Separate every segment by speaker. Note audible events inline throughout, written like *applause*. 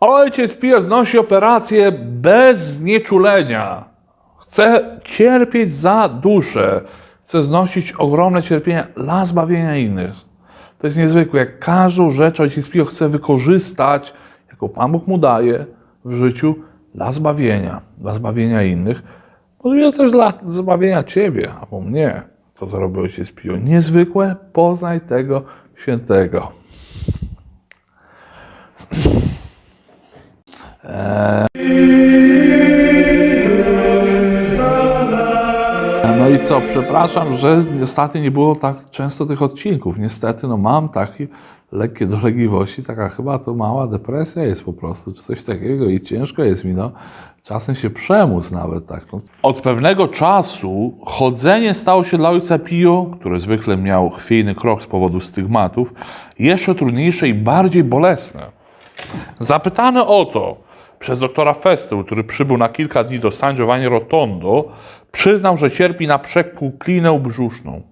Speaker 1: Ojciec Pio znosi operację bez znieczulenia. Chce cierpieć za duszę. Chce znosić ogromne cierpienia dla zbawienia innych. To jest niezwykłe. Jak każdą rzecz ojciec Pio chce wykorzystać, jaką Pan Bóg mu daje w życiu dla zbawienia, dla zbawienia innych. Może też dla zbawienia Ciebie albo mnie. To, co robi ojciec Pio. Niezwykłe, poznaj tego świętego. *clears throat* No i co, przepraszam, że niestety nie było tak często tych odcinków. Niestety, no mam takie lekkie dolegliwości, taka chyba to mała depresja jest po prostu, czy coś takiego i ciężko jest mi, no. Czasem się przemóc nawet tak. No. Od pewnego czasu chodzenie stało się dla ojca Pio, który zwykle miał chwiejny krok z powodu stygmatów, jeszcze trudniejsze i bardziej bolesne. Zapytany o to przez doktora Festę, który przybył na kilka dni do San Giovanni Rotondo, przyznał, że cierpi na przepuklinę brzuszną.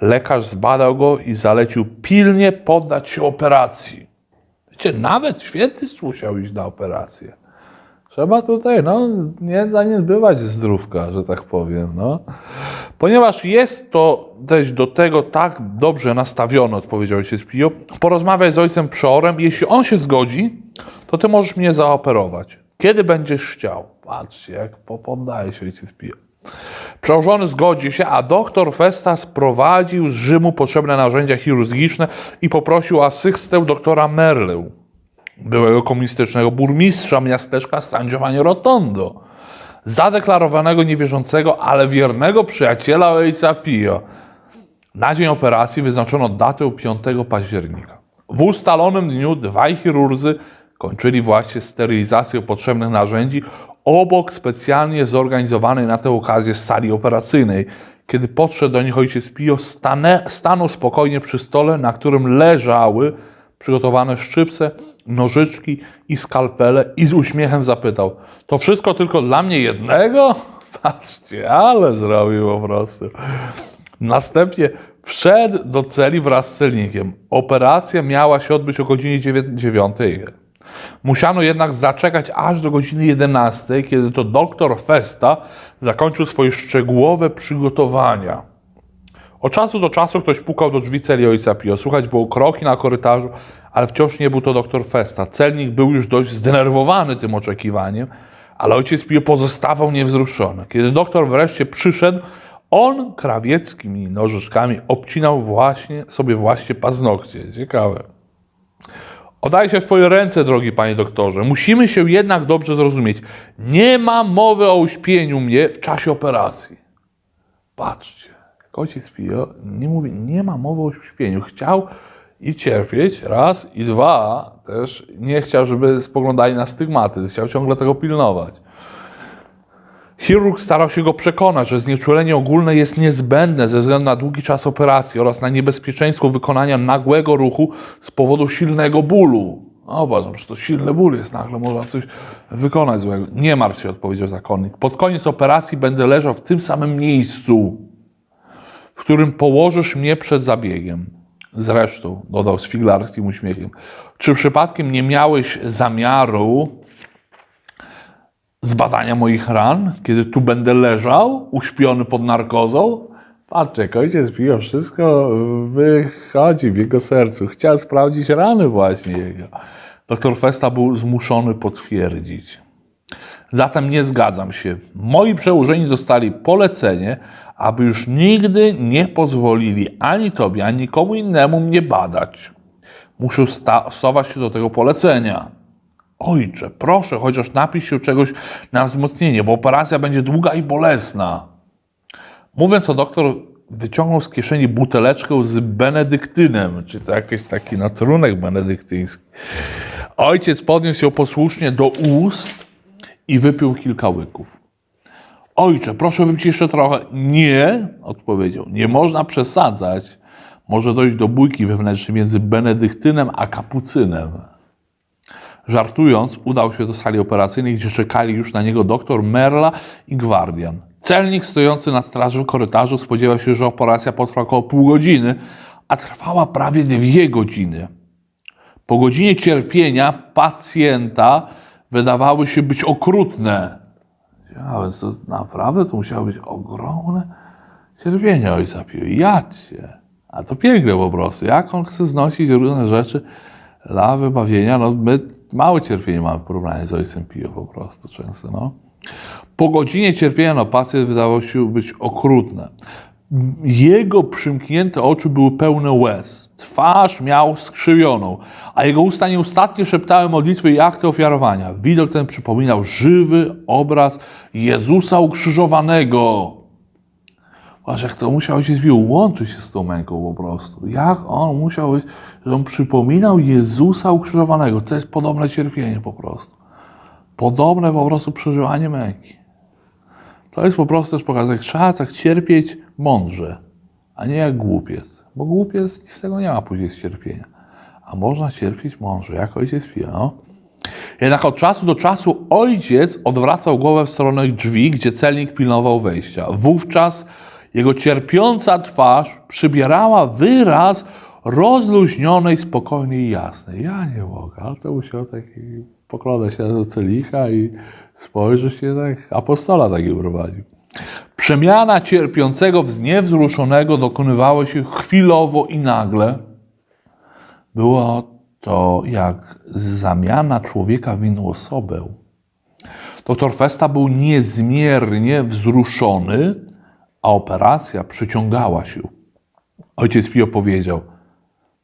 Speaker 1: Lekarz zbadał go i zalecił pilnie poddać się operacji. Wiecie, nawet święty musiał iść na operację. Trzeba tutaj, no, nie zaniedbywać zdrówka, że tak powiem, no. Ponieważ jest to też do tego tak dobrze nastawione, odpowiedział ojciec Pio, porozmawiaj z ojcem przeorem, jeśli on się zgodzi, to ty możesz mnie zaoperować. Kiedy będziesz chciał? Patrzcie, jak po- poddaje się ojciec Pio. Przełożony zgodził się, a doktor Festa sprowadził z Rzymu potrzebne narzędzia chirurgiczne i poprosił asystę doktora Merlę, byłego komunistycznego burmistrza miasteczka San Giovanni Rotondo, zadeklarowanego niewierzącego, ale wiernego przyjaciela ojca Pio. Na dzień operacji wyznaczono datę 5 października. W ustalonym dniu dwaj chirurdzy kończyli właśnie sterylizację potrzebnych narzędzi obok specjalnie zorganizowanej na tę okazję sali operacyjnej. Kiedy podszedł do nich ojciec Pio, stanę, stanął spokojnie przy stole, na którym leżały przygotowane szczypce, nożyczki i skalpele i z uśmiechem zapytał, to wszystko tylko dla mnie jednego? *laughs* Patrzcie, ale zrobił po prostu. Następnie wszedł do celi wraz z celnikiem. Operacja miała się odbyć o godzinie 9. Musiano jednak zaczekać aż do godziny 11, kiedy to doktor Festa zakończył swoje szczegółowe przygotowania. Od czasu do czasu ktoś pukał do drzwi celi ojca Pio. Słuchać było kroki na korytarzu, ale wciąż nie był to doktor Festa. Celnik był już dość zdenerwowany tym oczekiwaniem, ale ojciec Pio pozostawał niewzruszony. Kiedy doktor wreszcie przyszedł, on krawieckimi nożyczkami obcinał właśnie sobie właśnie paznokcie. Ciekawe. Oddaję się w Twoje ręce, drogi panie doktorze. Musimy się jednak dobrze zrozumieć. Nie ma mowy o uśpieniu mnie w czasie operacji. Patrzcie, jak ojciec Pio nie mówi, nie ma mowy o uśpieniu. Chciał i cierpieć, raz, i dwa, też nie chciał, żeby spoglądali na stygmaty. Chciał ciągle tego pilnować. Chirurg starał się go przekonać, że znieczulenie ogólne jest niezbędne ze względu na długi czas operacji oraz na niebezpieczeństwo wykonania nagłego ruchu z powodu silnego bólu. O, uważam, że to silny ból jest, nagle można coś wykonać złego. Nie martw się, odpowiedział zakonnik. Pod koniec operacji będę leżał w tym samym miejscu, w którym położysz mnie przed zabiegiem. Zresztą, dodał z figlarskim uśmiechem, czy przypadkiem nie miałeś zamiaru zbadania moich ran, kiedy tu będę leżał, uśpiony pod narkozą. Patrzcie, ojciec pije, wszystko wychodzi w jego sercu. Chciał sprawdzić rany właśnie jego. Doktor Festa był zmuszony potwierdzić. Zatem nie zgadzam się. Moi przełożeni dostali polecenie, aby już nigdy nie pozwolili ani tobie, ani nikomu innemu mnie badać. Muszę stosować się do tego polecenia. Ojcze, proszę, chociaż napisz się czegoś na wzmocnienie, bo operacja będzie długa i bolesna. Mówiąc to, doktor wyciągnął z kieszeni buteleczkę z benedyktynem, czy to jakiś taki no, trunek benedyktyński. Ojciec podniósł ją posłusznie do ust i wypił kilka łyków. Ojcze, proszę wypić jeszcze trochę. Nie, odpowiedział, nie można przesadzać. Może dojść do bójki wewnętrznej między benedyktynem a kapucynem. Żartując, udał się do sali operacyjnej, gdzie czekali już na niego doktor Merla i gwardian. Celnik stojący na straży w korytarzu spodziewał się, że operacja potrwa około pół godziny, a trwała prawie dwie godziny. po godzinie cierpienia pacjenta wydawały się być okrutne. Więc to naprawdę to musiało być ogromne cierpienie ojca Pio. Jacie. A to piękne po prostu. Jak on chce znosić różne rzeczy dla wybawienia. No my małe cierpienie mamy w porównaniu z ojcem Pio po prostu często. No. Po godzinie cierpienia no, pacjent wydawał się być okrutne. Jego przymknięte oczy były pełne łez. Twarz miał skrzywioną, a jego usta nieustannie szeptały modlitwy i akty ofiarowania. Widok ten przypominał żywy obraz Jezusa ukrzyżowanego. Aż jak to musiał ojciec Bill łączyć się z tą męką po prostu. Jak on musiał być, że on przypominał Jezusa ukrzyżowanego. To jest podobne cierpienie po prostu. Podobne po prostu przeżywanie męki. To jest po prostu też pokazać, jak trzeba tak cierpieć mądrze, a nie jak głupiec. Bo głupiec nic z tego nie ma później z cierpienia. A można cierpieć mądrze, jak ojciec pije. No. Jednak od czasu do czasu ojciec odwracał głowę w stronę drzwi, gdzie celnik pilnował wejścia. Wówczas jego cierpiąca twarz przybierała wyraz rozluźnionej, spokojnej i jasnej. Ja nie mogę, ale to musiał taki pokładać się do celika i spojrzeć się tak, apostola taki prowadził. Przemiana cierpiącego w zniewzruszonego dokonywała się chwilowo i nagle. Było to jak zamiana człowieka w inną osobę. Doktor Festa był niezmiernie wzruszony, a operacja przyciągała się. Ojciec Pio powiedział: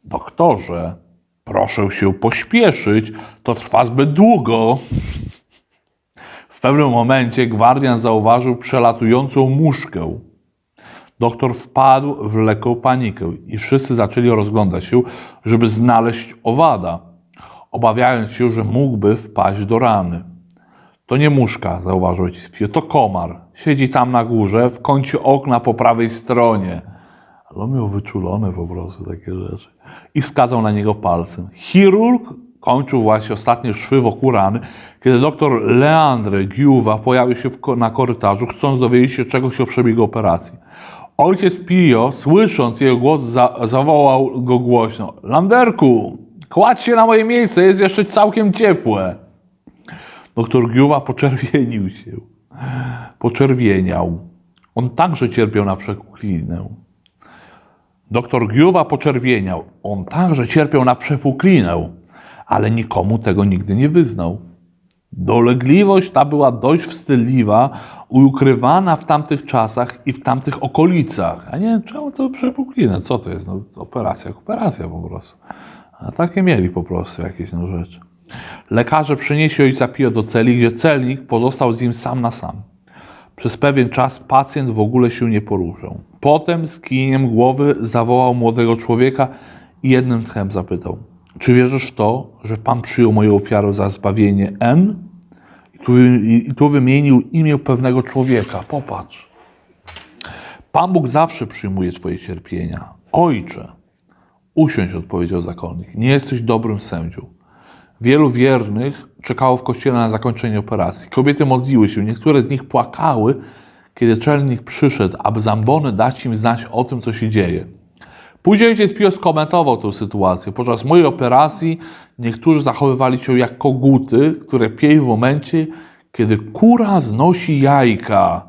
Speaker 1: Doktorze, proszę się pośpieszyć, to trwa zbyt długo. W pewnym momencie gwardian zauważył przelatującą muszkę. Doktor wpadł w lekką panikę i wszyscy zaczęli rozglądać się, żeby znaleźć owada, obawiając się, że mógłby wpaść do rany. To nie muszka, zauważył ojciec Pio, to komar. Siedzi tam na górze, w kącie okna po prawej stronie. Ale on miał wyczulone po prostu takie rzeczy. I wskazał na niego palcem. Chirurg kończył właśnie ostatnie szwy wokół rany, kiedy doktor Leandre Giuwa pojawił się na korytarzu, chcąc dowiedzieć się czegoś o przebiegu operacji. Ojciec Pio, słysząc jego głos, za- zawołał go głośno. Landerku, kładź się na moje miejsce, jest jeszcze całkiem ciepłe. Doktor Giuwa poczerwienił się. Poczerwieniał. On także cierpiał na przepuklinę. Doktor Giuwa poczerwieniał. On także cierpiał na przepuklinę, ale nikomu tego nigdy nie wyznał. Dolegliwość ta była dość wstydliwa, ukrywana w tamtych czasach i w tamtych okolicach. A nie, czemu to przepuklinę? Co to jest? No, operacja, operacja po prostu. A takie mieli po prostu jakieś no, rzeczy. Lekarze przynieśli ojca Pio do celi, gdzie celnik pozostał z nim sam na sam. Przez pewien czas pacjent w ogóle się nie poruszał. Potem z kinieniem głowy zawołał młodego człowieka i jednym tchem zapytał: Czy wierzysz w to, że Pan przyjął moją ofiarę za zbawienie N? I tu, i tu wymienił imię pewnego człowieka. Popatrz. Pan Bóg zawsze przyjmuje Twoje cierpienia. Ojcze, usiądź, odpowiedział zakonnik. Nie jesteś dobrym sędzią. Wielu wiernych czekało w kościele na zakończenie operacji. Kobiety modliły się, niektóre z nich płakały, kiedy celnik przyszedł, aby z ambony dać im znać o tym, co się dzieje. Później ojciec Pio skomentował tę sytuację. Podczas mojej operacji niektórzy zachowywali się jak koguty, które pieją w momencie, kiedy kura znosi jajka.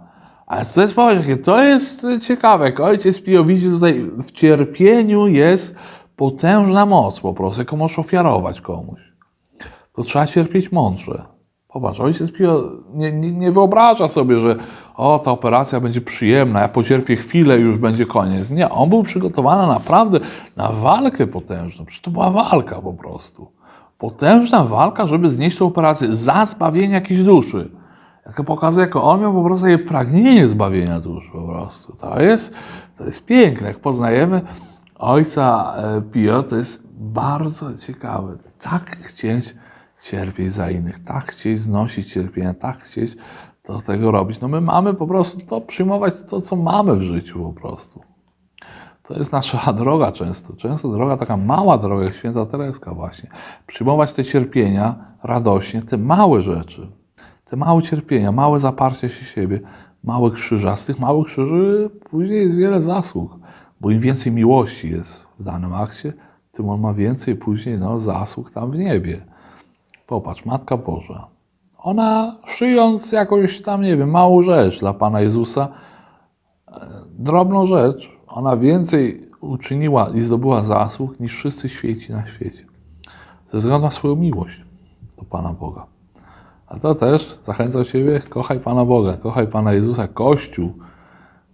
Speaker 1: A co jest jakie to jest ciekawe, ojciec Pio widzi tutaj w cierpieniu jest potężna moc po prostu, jaką możesz ofiarować komuś to trzeba cierpieć mądrze. Popatrz, ojciec Pio nie, nie, nie wyobraża sobie, że o, ta operacja będzie przyjemna, ja pocierpię chwilę i już będzie koniec. Nie, on był przygotowany naprawdę na walkę potężną. Przecież to była walka po prostu. Potężna walka, żeby znieść tę operację za zbawienie jakiejś duszy. Jak pokazuje, jako on miał po prostu takie pragnienie zbawienia duszy po prostu. To jest, to jest piękne. Jak poznajemy ojca e, Pio, to jest bardzo ciekawe. Tak chcieć cierpieć za innych, tak chcieć znosić cierpienia, tak chcieć do tego robić. No my mamy po prostu to przyjmować to, co mamy w życiu po prostu. To jest nasza *laughs* droga często. Często droga, taka mała droga, jak święta Tereska właśnie. Przyjmować te cierpienia radośnie, te małe rzeczy, te małe cierpienia, małe zaparcie się siebie, małe krzyże. A z tych małych krzyży później jest wiele zasług, bo im więcej miłości jest w danym akcie, tym on ma więcej później no, zasług tam w niebie. Popatrz, Matka Boża. Ona szyjąc jakąś tam, nie wiem, małą rzecz dla Pana Jezusa, e, drobną rzecz, ona więcej uczyniła i zdobyła zasług niż wszyscy święci na świecie. Ze względu na swoją miłość do Pana Boga. A to też zachęcam Ciebie, kochaj Pana Boga, kochaj Pana Jezusa, Kościół,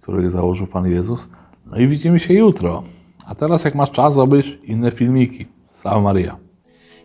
Speaker 1: który założył Pan Jezus. No i widzimy się jutro. A teraz, jak masz czas, obejrz inne filmiki. Salve Maria.